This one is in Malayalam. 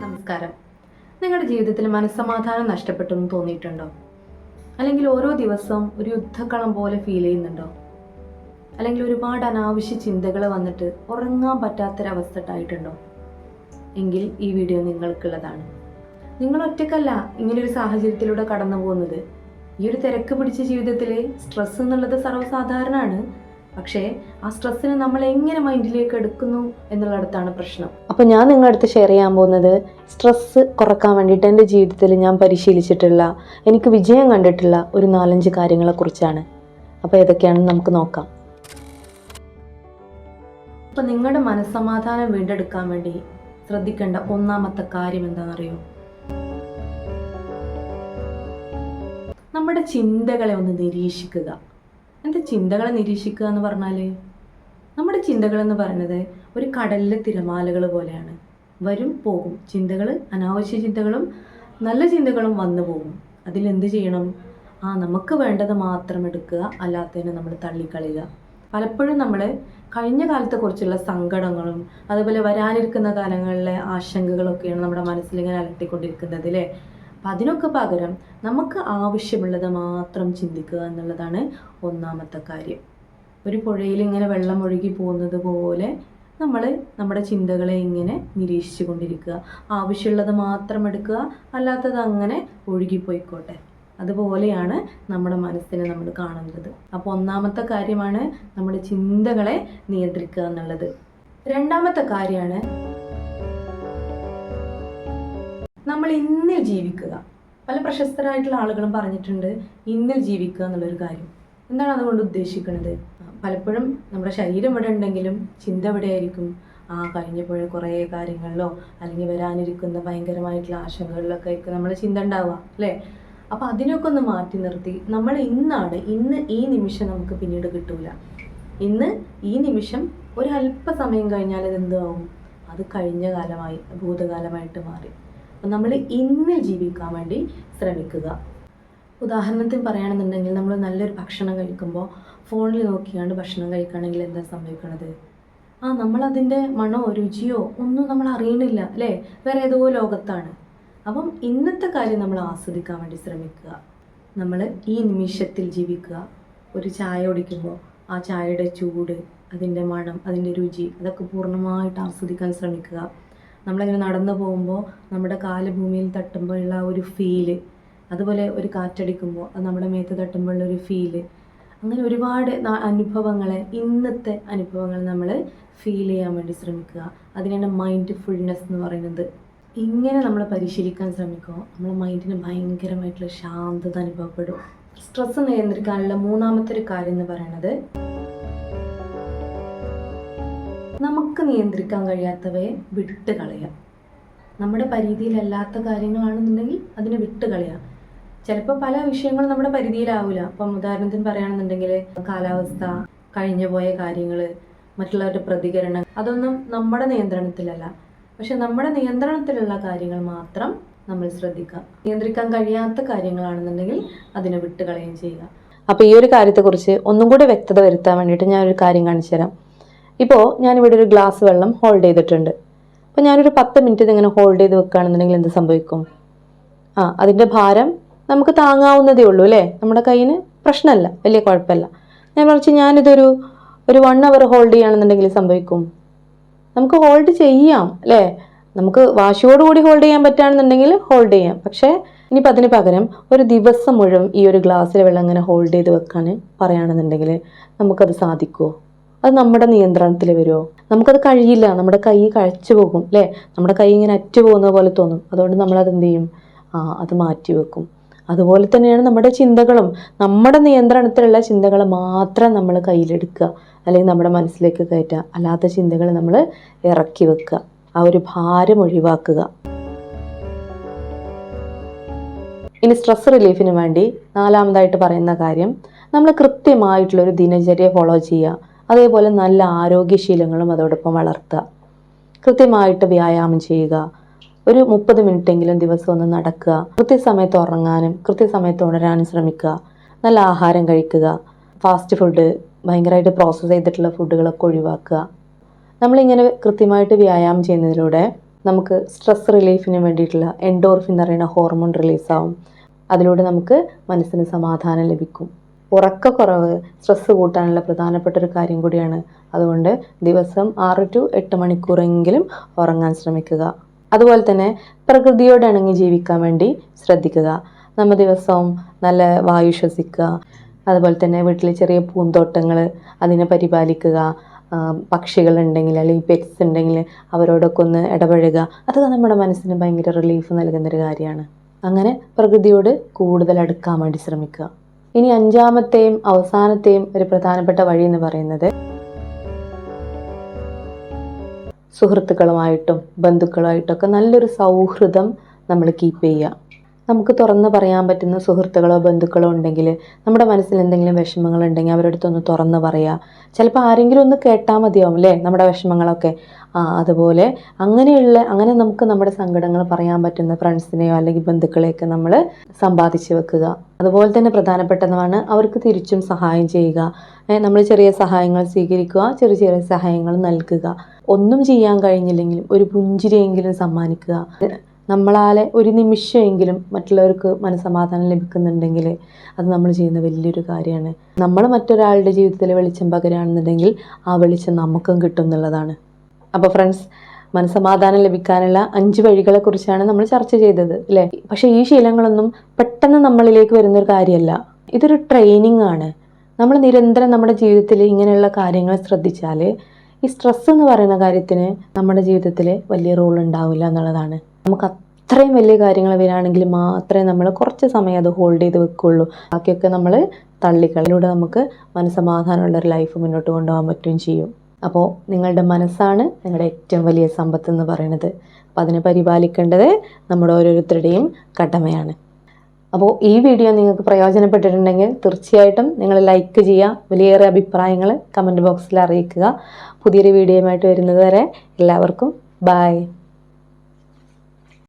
നമസ്കാരം. നിങ്ങളുടെ ജീവിതത്തിൽ മനസ്സമാധാനം നഷ്ടപ്പെട്ടു എന്ന് തോന്നിയിട്ടുണ്ടോ? അല്ലെങ്കിൽ ഓരോ ദിവസവും ഒരു യുദ്ധക്കളം പോലെ ഫീൽ ചെയ്യുന്നുണ്ടോ? അല്ലെങ്കിൽ ഒരുപാട് അനാവശ്യ ചിന്തകൾ വന്നിട്ട് ഉറങ്ങാൻ പറ്റാത്തൊരവസ്ഥ ഉണ്ടായിട്ടുണ്ടോ എങ്കിൽ ഈ വീഡിയോ നിങ്ങൾക്കുള്ളതാണ്. നിങ്ങൾ ഒറ്റക്കല്ല ഇങ്ങനൊരു സാഹചര്യത്തിലൂടെ കടന്നു പോകുന്നത് ഈ ഒരു തിരക്ക് പിടിച്ച ജീവിതത്തിലെ സ്ട്രെസ് എന്നുള്ളത് സർവസാധാരണമാണ്. പക്ഷേ ആ സ്ട്രെസ്സിനെ നമ്മൾ എങ്ങനെ മൈൻഡിലേക്ക് എടുക്കുന്നു എന്നുള്ളിടത്താണ് പ്രശ്നം. അപ്പോൾ ഞാൻ നിങ്ങളുടെ അടുത്ത് ഷെയർ ചെയ്യാൻ പോകുന്നത് സ്ട്രെസ്സ് കുറയ്ക്കാൻ വേണ്ടിയിട്ട് എന്റെ ജീവിതത്തിൽ ഞാൻ പരിശീലിച്ചിട്ടുള്ള എനിക്ക് വിജയം കണ്ടിട്ടുള്ള ഒരു നാലഞ്ച് കാര്യങ്ങളെക്കുറിച്ചാണ് അപ്പോൾ ഏതൊക്കെയാണെന്ന് നമുക്ക് നോക്കാം. അപ്പോൾ നിങ്ങളുടെ മനസ്സമാധാനം വീണ്ടെടുക്കാൻ വേണ്ടി ശ്രദ്ധിക്കേണ്ട ഒന്നാമത്തെ കാര്യം എന്താണെന്നറിയോ? നമ്മുടെ ചിന്തകളെ ഒന്ന് നിരീക്ഷിക്കുക. എന്താ ചിന്തകളെ നിരീക്ഷിക്കുക എന്ന് പറഞ്ഞാൽ നമ്മുടെ ചിന്തകളെന്ന് പറയുന്നത് ഒരു കടലിലെ തിരമാലകൾ പോലെയാണ്. വരും പോകും. ചിന്തകൾ അനാവശ്യ ചിന്തകളും നല്ല ചിന്തകളും വന്നു പോകും. അതിലെന്ത് ചെയ്യണം? ആ നമുക്ക് വേണ്ടത് മാത്രം എടുക്കുക അല്ലാത്തതിനെ നമ്മൾ തള്ളിക്കളയുക. പലപ്പോഴും നമ്മൾ കഴിഞ്ഞ കാലത്തെക്കുറിച്ചുള്ള സങ്കടങ്ങളും അതുപോലെ വരാനിരിക്കുന്ന കാലങ്ങളിലെ ആശങ്കകളൊക്കെയാണ് നമ്മുടെ മനസ്സിലിങ്ങനെ അലട്ടിക്കൊണ്ടിരിക്കുന്നത് അല്ലേ? അപ്പം അതിനൊക്കെ പകരം നമുക്ക് ആവശ്യമുള്ളത് മാത്രം ചിന്തിക്കുക എന്നുള്ളതാണ് ഒന്നാമത്തെ കാര്യം. ഒരു പുഴയിൽ ഇങ്ങനെ വെള്ളം ഒഴുകി പോകുന്നത് പോലെ നമ്മൾ നമ്മുടെ ചിന്തകളെ ഇങ്ങനെ നിരീക്ഷിച്ചു കൊണ്ടിരിക്കുക. ആവശ്യമുള്ളത് മാത്രം എടുക്കുക അല്ലാത്തത് അങ്ങനെ ഒഴുകിപ്പോയിക്കോട്ടെ അതുപോലെയാണ് നമ്മുടെ മനസ്സിനെ നമ്മൾ കാണുന്നത് അപ്പോൾ ഒന്നാമത്തെ കാര്യമാണ് നമ്മുടെ ചിന്തകളെ നിയന്ത്രിക്കുക എന്നുള്ളത്. രണ്ടാമത്തെ കാര്യമാണ് നമ്മൾ ഇന്നിൽ ജീവിക്കുക. പല പ്രശസ്തരായിട്ടുള്ള ആളുകളും പറഞ്ഞിട്ടുണ്ട് ഇന്നിൽ ജീവിക്കുക എന്നുള്ളൊരു കാര്യം. എന്താണ് അതുകൊണ്ട് ഉദ്ദേശിക്കുന്നത്? പലപ്പോഴും നമ്മുടെ ശരീരം ഇവിടെ ഉണ്ടെങ്കിലും ചിന്ത ഇവിടെ ആയിരിക്കും? ആ കഴിഞ്ഞ പോയ കുറേ കാര്യങ്ങളിലോ അല്ലെങ്കിൽ വരാനിരിക്കുന്ന ഭയങ്കരമായിട്ടുള്ള ആശങ്കകളിലൊക്കെ ആയിരിക്കും നമ്മുടെ ചിന്ത ഉണ്ടാവുക അല്ലേ? അപ്പോൾ അതിനൊക്കെ ഒന്ന് മാറ്റി നിർത്തി. നമ്മൾ ഇന്നാണ് ഇന്ന് ഈ നിമിഷം നമുക്ക് പിന്നീട് കിട്ടൂല. ഇന്ന് ഈ നിമിഷം ഒരു അല്പസമയം കഴിഞ്ഞാൽ അത് എന്താവും അത് കഴിഞ്ഞ കാലമായി ഭൂതകാലമായിട്ട് മാറി. അപ്പം നമ്മൾ ഇന്ന് ജീവിക്കാൻ വേണ്ടി ശ്രമിക്കുക. ഉദാഹരണത്തിന് പറയുകയാണെന്നുണ്ടെങ്കിൽ നമ്മൾ നല്ലൊരു ഭക്ഷണം കഴിക്കുമ്പോൾ ഫോണിൽ നോക്കിയാണ്ട് ഭക്ഷണം കഴിക്കുകയാണെങ്കിൽ എന്താ സംഭവിക്കണത്? ആ നമ്മളതിന്റെ മണമോ രുചിയോ ഒന്നും നമ്മൾ അറിയണില്ല അല്ലേ? വേറെ ഏതോ ലോകത്താണ്. അപ്പം ഇന്നത്തെ കാര്യം നമ്മൾ ആസ്വദിക്കാൻ വേണ്ടി ശ്രമിക്കുക. നമ്മൾ ഈ നിമിഷത്തിൽ ജീവിക്കുക. ഒരു ചായ കുടിക്കുമ്പോൾ ആ ചായയുടെ ചൂട് അതിന്റെ മണം അതിന്റെ രുചി അതൊക്കെ പൂർണമായിട്ട് ആസ്വദിക്കാൻ ശ്രമിക്കുക. നമ്മളിങ്ങനെ നടന്നു പോകുമ്പോൾ നമ്മുടെ കാൽ ഭൂമിയിൽ തട്ടുമ്പോഴുള്ള ഒരു ഫീൽ അതുപോലെ ഒരു കാറ്റടിക്കുമ്പോൾ അത് നമ്മുടെ മേത്ത് തട്ടുമ്പോഴുള്ള ഒരു ഫീൽ അങ്ങനെ ഒരുപാട് അനുഭവങ്ങളെ ഇന്നത്തെ അനുഭവങ്ങൾ നമ്മൾ ഫീൽ ചെയ്യാൻ വേണ്ടി ശ്രമിക്കുക. അതിനാണ് മൈൻഡ് ഫുൾനെസ് എന്ന് പറയുന്നത്. ഇങ്ങനെ നമ്മൾ പരിശീലിക്കാൻ ശ്രമിക്കുമോ നമ്മുടെ മൈൻഡിന് ഭയങ്കരമായിട്ടുള്ള ശാന്തത അനുഭവപ്പെടും. സ്ട്രെസ് നിയന്ത്രിക്കാനുള്ള മൂന്നാമത്തെ ഒരു കാര്യം എന്ന് പറയുന്നത് നമുക്ക് നിയന്ത്രിക്കാൻ കഴിയാത്തവയെ വിട്ട് കളയാം. നമ്മുടെ പരിധിയിലല്ലാത്ത കാര്യങ്ങളാണെന്നുണ്ടെങ്കിൽ അതിനെ വിട്ട് കളയാം. ചിലപ്പോൾ പല വിഷയങ്ങളും നമ്മുടെ പരിധിയിലാവില്ല അപ്പം ഉദാഹരണത്തിന് പറയുകയാണെന്നുണ്ടെങ്കിൽ കാലാവസ്ഥ കഴിഞ്ഞു പോയ കാര്യങ്ങൾ മറ്റുള്ളവരുടെ പ്രതികരണം അതൊന്നും നമ്മുടെ നിയന്ത്രണത്തിലല്ല. പക്ഷെ നമ്മുടെ നിയന്ത്രണത്തിലുള്ള കാര്യങ്ങൾ മാത്രം നമ്മൾ ശ്രദ്ധിക്കുക. നിയന്ത്രിക്കാൻ കഴിയാത്ത കാര്യങ്ങളാണെന്നുണ്ടെങ്കിൽ അതിനെ വിട്ട് കളയുകയും ചെയ്യുക. അപ്പോൾ ഈ ഒരു കാര്യത്തെക്കുറിച്ച് ഒന്നും കൂടി വ്യക്തത വരുത്താൻ വേണ്ടിയിട്ട് ഒരു കാര്യം കാണിച്ചു തരാം ഇപ്പോൾ ഞാനിവിടെ ഒരു ഗ്ലാസ് വെള്ളം ഹോൾഡ് ചെയ്തിട്ടുണ്ട്. അപ്പോൾ ഞാനൊരു പത്ത് മിനിറ്റ് ഇതിങ്ങനെ ഹോൾഡ് ചെയ്ത് വെക്കുകയാണെന്നുണ്ടെങ്കിൽ എന്ത് സംഭവിക്കും? ആ അതിന്റെ ഭാരം നമുക്ക് താങ്ങാവുന്നതേ ഉള്ളൂ അല്ലേ? നമ്മുടെ കയ്യിന് പ്രശ്നമല്ല വലിയ കുഴപ്പമില്ല. ഞാൻ മറിച്ച് ഞാനിതൊരു ഒരു വൺ അവർ ഹോൾഡ് ചെയ്യുകയാണെന്നുണ്ടെങ്കിൽ സംഭവിക്കും. നമുക്ക് ഹോൾഡ് ചെയ്യാം അല്ലേ? നമുക്ക് വാശിയോടുകൂടി ഹോൾഡ് ചെയ്യാൻ പറ്റുകയാണെന്നുണ്ടെങ്കിൽ ഹോൾഡ് ചെയ്യാം. പക്ഷേ ഇനിയിപ്പോൾ അതിന് പകരം ഒരു ദിവസം മുഴുവൻ ഈ ഒരു ഗ്ലാസ്സിലെ വെള്ളം ഇങ്ങനെ ഹോൾഡ് ചെയ്ത് വെക്കാൻ പറയുകയാണെന്നുണ്ടെങ്കിൽ നമുക്കത് സാധിക്കുമോ? അത് നമ്മുടെ നിയന്ത്രണത്തിൽ വരുമോ നമുക്കത് കഴിയില്ല. നമ്മുടെ കൈ കഴിച്ചു പോകും അല്ലേ? നമ്മുടെ കൈ ഇങ്ങനെ അറ്റു പോകുന്ന പോലെ തോന്നും. അതുകൊണ്ട് നമ്മളത് എന്ത് ചെയ്യും? ആ അത് മാറ്റി വെക്കും. അതുപോലെ തന്നെയാണ് നമ്മുടെ ചിന്തകളും. നമ്മുടെ നിയന്ത്രണത്തിലുള്ള ചിന്തകൾ മാത്രം നമ്മൾ കയ്യിലെടുക്കുക അല്ലെങ്കിൽ നമ്മുടെ മനസ്സിലേക്ക് കയറ്റുക. അല്ലാത്ത ചിന്തകൾ നമ്മൾ ഇറക്കി വെക്കുക. ആ ഒരു ഭാരം ഒഴിവാക്കുക. ഇനി സ്ട്രെസ് റിലീഫിന് വേണ്ടി നാലാമതായിട്ട് പറയുന്ന കാര്യം നമ്മൾ കൃത്യമായിട്ടുള്ളൊരു ദിനചര്യ ഫോളോ ചെയ്യുക. അതേപോലെ നല്ല ആരോഗ്യശീലങ്ങളും അതോടൊപ്പം വളർത്തുക. കൃത്യമായിട്ട് വ്യായാമം ചെയ്യുക. ഒരു മുപ്പത് മിനിറ്റെങ്കിലും ദിവസം ഒന്ന് നടക്കുക. കൃത്യസമയത്ത് ഉറങ്ങാനും കൃത്യസമയത്ത് ഉണരാനും ശ്രമിക്കുക. നല്ല ആഹാരം കഴിക്കുക. ഫാസ്റ്റ് ഫുഡ് ഭയങ്കരമായിട്ട് പ്രോസസ്സ് ചെയ്തിട്ടുള്ള ഫുഡുകളൊക്കെ ഒഴിവാക്കുക. നമ്മളിങ്ങനെ കൃത്യമായിട്ട് വ്യായാമം ചെയ്യുന്നതിലൂടെ നമുക്ക് സ്ട്രെസ് റിലീഫിന് വേണ്ടിയിട്ടുള്ള എൻഡോർഫിൻ എന്ന് പറയുന്ന ഹോർമോൺ റിലീസാവും. അതിലൂടെ നമുക്ക് മനസ്സിന് സമാധാനം ലഭിക്കും. ഉറക്കക്കുറവ് സ്ട്രെസ്സ് കൂട്ടാനുള്ള പ്രധാനപ്പെട്ട ഒരു കാര്യം കൂടിയാണ്. അതുകൊണ്ട് ദിവസം ആറ് ടു എട്ട് മണിക്കൂറെങ്കിലും ഉറങ്ങാൻ ശ്രമിക്കുക. അതുപോലെ തന്നെ പ്രകൃതിയോട് ഇണങ്ങി ജീവിക്കാൻ വേണ്ടി ശ്രദ്ധിക്കുക. നമ്മൾ ദിവസവും നല്ല വായു ശ്വസിക്കുക. അതുപോലെ തന്നെ വീട്ടിൽ ചെറിയ പൂന്തോട്ടങ്ങൾ അതിനെ പരിപാലിക്കുക. പക്ഷികളുണ്ടെങ്കിൽ അല്ലെങ്കിൽ പെറ്റ്സ് ഉണ്ടെങ്കിൽ അവരോടൊക്കെ ഒന്ന് ഇടപഴകുക. അതൊക്കെ നമ്മുടെ മനസ്സിന് ഭയങ്കര റിലീഫ് നൽകുന്നൊരു കാര്യമാണ്. അങ്ങനെ പ്രകൃതിയോട് കൂടുതൽ അടുക്കാൻ വേണ്ടി ശ്രമിക്കുക. ഇനി അഞ്ചാമത്തെയും അവസാനത്തെയും ഒരു പ്രധാനപ്പെട്ട വഴി എന്ന് പറയുന്നത് സുഹൃത്തുക്കളുമായിട്ടും ബന്ധുക്കളുമായിട്ടൊക്കെ നല്ലൊരു സൗഹൃദം നമ്മൾ കീപ്പ് ചെയ്യുക. നമുക്ക് തുറന്ന് പറയാൻ പറ്റുന്ന സുഹൃത്തുക്കളോ ബന്ധുക്കളോ ഉണ്ടെങ്കിൽ നമ്മുടെ മനസ്സിൽ എന്തെങ്കിലും വിഷമങ്ങൾ ഉണ്ടെങ്കിൽ അവരുടെ അടുത്തൊന്ന് തുറന്ന് പറയുക ചിലപ്പോൾ ആരെങ്കിലും ഒന്ന് കേട്ടാൽ മതിയാവും അല്ലേ നമ്മുടെ വിഷമങ്ങളൊക്കെ? ആ അതുപോലെ അങ്ങനെയുള്ള അങ്ങനെ നമുക്ക് നമ്മുടെ സങ്കടങ്ങൾ പറയാൻ പറ്റുന്ന ഫ്രണ്ട്സിനെയോ അല്ലെങ്കിൽ ബന്ധുക്കളെയൊക്കെ നമ്മൾ സമ്പാദിച്ച് വെക്കുക. അതുപോലെ തന്നെ പ്രധാനപ്പെട്ടതാണ് അവർക്ക് തിരിച്ചും സഹായം ചെയ്യുക. നമ്മൾ ചെറിയ സഹായങ്ങൾ സ്വീകരിക്കുക ചെറിയ ചെറിയ സഹായങ്ങൾ നൽകുക. ഒന്നും ചെയ്യാൻ കഴിഞ്ഞില്ലെങ്കിലും ഒരു പുഞ്ചിരിയെങ്കിലും സമ്മാനിക്കുക. നമ്മളാലെ ഒരു നിമിഷമെങ്കിലും മറ്റുള്ളവർക്ക് മനസ്സമാധാനം ലഭിക്കുന്നുണ്ടെങ്കിൽ അത് നമ്മൾ ചെയ്യുന്ന വലിയൊരു കാര്യമാണ്. നമ്മൾ മറ്റൊരാളുടെ ജീവിതത്തിൽ വെളിച്ചം പകരുകയാണെന്നുണ്ടെങ്കിൽ ആ വെളിച്ചം നമുക്കും കിട്ടും എന്നുള്ളതാണ് അപ്പോൾ ഫ്രണ്ട്സ് മനസ്സമാധാനം ലഭിക്കാനുള്ള അഞ്ച് വഴികളെ കുറിച്ചാണ് നമ്മൾ ചർച്ച ചെയ്തത് അല്ലേ? പക്ഷേ ഈ ശീലങ്ങളൊന്നും പെട്ടെന്ന് നമ്മളിലേക്ക് വരുന്നൊരു കാര്യമല്ല. ഇതൊരു ട്രെയിനിങ് ആണ്. നമ്മൾ നിരന്തരം നമ്മുടെ ജീവിതത്തിൽ ഇങ്ങനെയുള്ള കാര്യങ്ങൾ ശ്രദ്ധിച്ചാൽ ഈ സ്ട്രെസ് എന്ന് പറയുന്ന കാര്യത്തിന് നമ്മുടെ ജീവിതത്തിൽ വലിയ റോൾ ഉണ്ടാവില്ല എന്നുള്ളതാണ്. നമുക്ക് അത്രയും വലിയ കാര്യങ്ങൾ വരികയാണെങ്കിൽ മാത്രമേ നമ്മൾ കുറച്ച് സമയം അത് ഹോൾഡ് ചെയ്ത് വെക്കുകയുള്ളൂ. ബാക്കിയൊക്കെ നമ്മൾ തള്ളിക്കളിലൂടെ നമുക്ക് മനസ്സമാധാനമുള്ള ഒരു ലൈഫ് മുന്നോട്ട് കൊണ്ടുപോകാൻ പറ്റുകയും ചെയ്യും. അപ്പോൾ നിങ്ങളുടെ മനസ്സാണ് നിങ്ങളുടെ ഏറ്റവും വലിയ സമ്പത്ത് എന്ന് പറയുന്നത്. അപ്പോൾ അതിനെ പരിപാലിക്കേണ്ടത് നമ്മുടെ ഓരോരുത്തരുടെയും കടമയാണ്. അപ്പോൾ ഈ വീഡിയോ നിങ്ങൾക്ക് പ്രയോജനപ്പെട്ടിട്ടുണ്ടെങ്കിൽ തീർച്ചയായിട്ടും നിങ്ങൾ ലൈക്ക് ചെയ്യുക വലിയേറെ അഭിപ്രായങ്ങൾ കമന്റ് ബോക്സിൽ അറിയിക്കുക. പുതിയൊരു വീഡിയോയുമായിട്ട് വരുന്നത് വരെ എല്ലാവർക്കും ബായ്